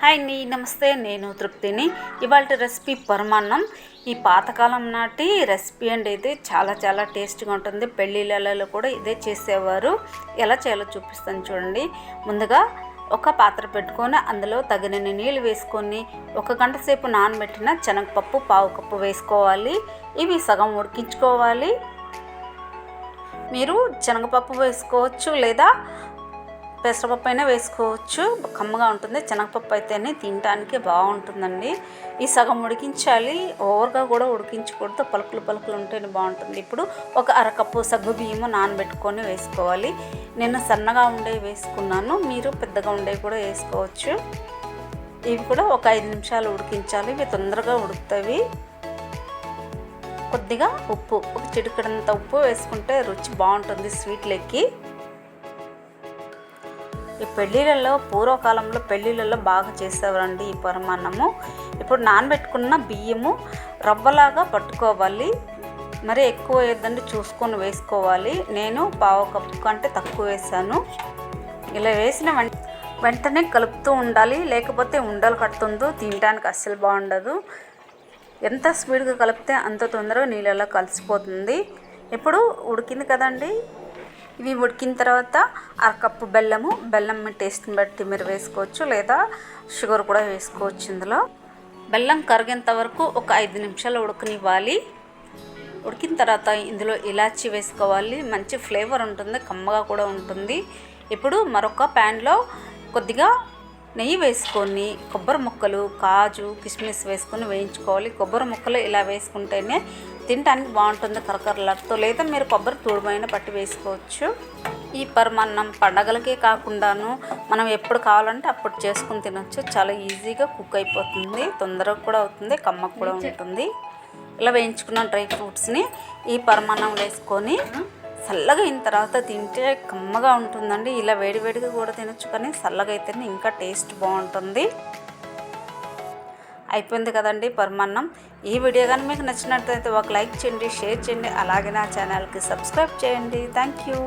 Hi అండి నమస్తే నేను తృప్తిని. ఇవాళ రెసిపీ పరమాన్నం. ఈ పాతకాలం నాటి రెసిపీ అండి ఇది. చాలా చాలా టేస్ట్గా ఉంటుంది. పెళ్ళిళ్ళలో కూడా ఇదే చేసేవారు. ఎలా చేయాలో చూపిస్తాను చూడండి. ముందుగా ఒక పాత్ర పెట్టుకొని అందులో తగినన్ని నీళ్ళు వేసుకొని ఒక గంట సేపు నానబెట్టిన శనగపప్పు పావు కప్పు వేసుకోవాలి. ఇవి సగం ఉడికించుకోవాలి. మీరు శనగపప్పు వేసుకోవచ్చు లేదా పెసరపప్పు అయినా వేసుకోవచ్చు కమ్మగా ఉంటుంది. శనగపప్పు అయితేనే తినడానికి బాగుంటుందండి. ఈ సగం ఉడికించాలి. ఓవర్గా కూడా ఉడికించకూడదు. పలుకులు పలుకులు ఉంటేనే బాగుంటుంది. ఇప్పుడు ఒక అరకప్పు సగ్గు బియ్యము నానబెట్టుకొని వేసుకోవాలి. నేను సన్నగా ఉండే వేసుకున్నాను. మీరు పెద్దగా ఉండేవి కూడా వేసుకోవచ్చు. ఇవి కూడా ఒక ఐదు నిమిషాలు ఉడికించాలి. ఇవి తొందరగా ఉడుకుతాయి. కొద్దిగా ఉప్పు ఒక చిటికడంత ఉప్పు వేసుకుంటే రుచి బాగుంటుంది స్వీట్లెక్కి ఈ పెళ్ళిళ్ళలో పూర్వకాలంలో పెళ్ళిళ్ళలో బాగా చేసేవారండి ఈ పరమాన్నము. ఇప్పుడు నానబెట్టుకున్న బియ్యము రవ్వలాగా పట్టుకోవాలి. మరి ఎక్కువ వేద్దండి చూసుకొని వేసుకోవాలి. నేను పావు కప్పు కంటే తక్కువ వేసాను. ఇలా వేసిన వెంటనే కలుపుతూ ఉండాలి. లేకపోతే ఉండలు కడుతుందో తినడానికి అస్సలు బాగుండదు. ఎంత స్పీడ్గా కలిపితే అంత తొందరగా నీళ్ళలో కలిసిపోతుంది. ఇప్పుడు ఉడికింది కదండి. ఇవి ఉడికిన తర్వాత అరకప్పు బెల్లము బెల్లం మీ టేస్ట్ని బట్టి మీరు వేసుకోవచ్చు లేదా షుగర్ కూడా వేసుకోవచ్చు ఇందులో. బెల్లం కరిగేంత వరకు ఒక ఐదు నిమిషాలు ఉడకనివ్వాలి. ఉడికిన తర్వాత ఇందులో ఇలాచి వేసుకోవాలి. మంచి ఫ్లేవర్ ఉంటుంది కమ్మగా కూడా ఉంటుంది. ఇప్పుడు మరొక ప్యాన్లో కొద్దిగా నెయ్యి వేసుకొని కొబ్బరి ముక్కలు కాజు కిస్మిస్ వేసుకొని వేయించుకోవాలి. కొబ్బరి ముక్కలు ఇలా వేసుకుంటేనే తినడానికి బాగుంటుంది కరకరలాడుతూ లేదా మీరు కొబ్బరి తూడుమైన పట్టి వేసుకోవచ్చు. ఈ పరమాన్నం పండగలకే కాకుండాను మనం ఎప్పుడు కావాలంటే అప్పుడు చేసుకుని తినొచ్చు. చాలా ఈజీగా కుక్ అయిపోతుంది తొందరగా కూడా అవుతుంది కమ్మకు కూడా ఉంటుంది. ఇలా వేయించుకున్న డ్రై ఫ్రూట్స్ని ఈ పరమాన్నం వేసుకొని చల్లగా అయిన తర్వాత తింటే కమ్మగా ఉంటుందండి. ఇలా వేడివేడిగా కూడా తినొచ్చు కానీ చల్లగా అయితేనే ఇంకా టేస్ట్ బాగుంటుంది. అయిపోయింది కదండి పరమాన్నం. ఈ వీడియో కానీ మీకు నచ్చినట్లయితే ఒక లైక్ చేయండి షేర్ చేయండి అలాగే నా ఛానల్కి సబ్స్క్రైబ్ చేయండి. Thank you.